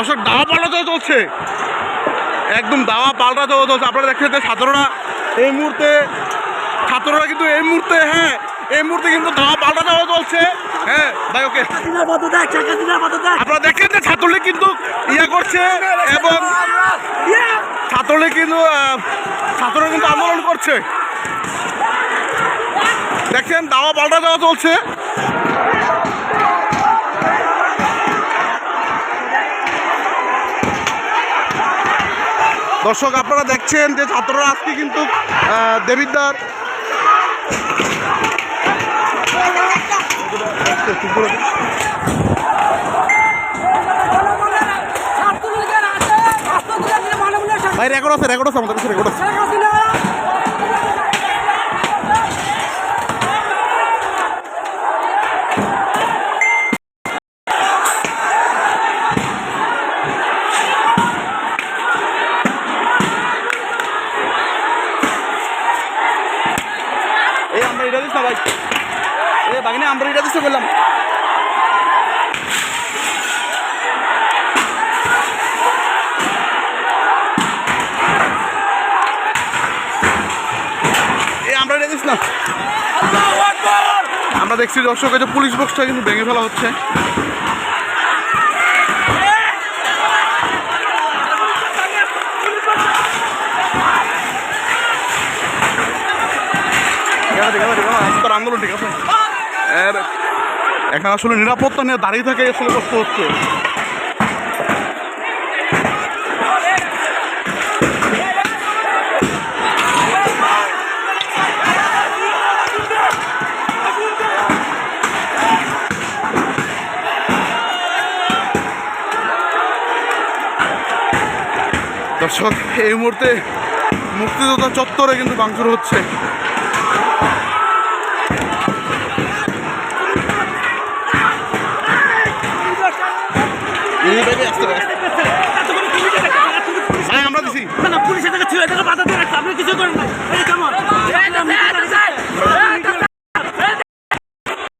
দর্শক দাওয়া পাল্টা চলছে। একদম দাওয়া পাল্টা চলছে। আপনারা দেখতে ছাত্ররা এই মুহূর্তে ছাত্ররা কিন্তু এই মুহূর্তে হ্যাঁ এই মুহূর্তে কিন্তু দাওয়া পাল্টা দেওয়া চলছে। হ্যাঁ ভাই ওকে। আপনারা দেখেন যে ছাত্রলীগ কিন্তু ইয়ে করছে এবং ছাত্রলীগ কিন্তু ছাত্ররা কিন্তু আন্দোলন করছে। দেখছেন দাওয়া পাল্টা দেওয়া চলছে। দর্শক আপনারা দেখছেন যে ছাত্ররা আজকে কিন্তু দেবিদ্বার ভাই রেকর্ড আছে রেকর্ড আছে আমাদের কাছে রেকর্ড আছে। দিস না ভাই? এ বাগিনে আমরা এটা দিতে বললাম আমরা দেখছি দর্শক এই যে পুলিশ বক্সটা কিন্তু ভেঙে ফেলা হচ্ছে। ঠিক আন্দোলন ঠিক আছে? এখানে আসলে নিরাপত্তা নিয়ে দাঁড়িয়ে থাকে আসলে কষ্ট হচ্ছে দর্শক, এই মুহূর্তে মুক্তিযোদ্ধা চত্বরে কিন্তু ভাঙচুর হচ্ছে। не приветствую.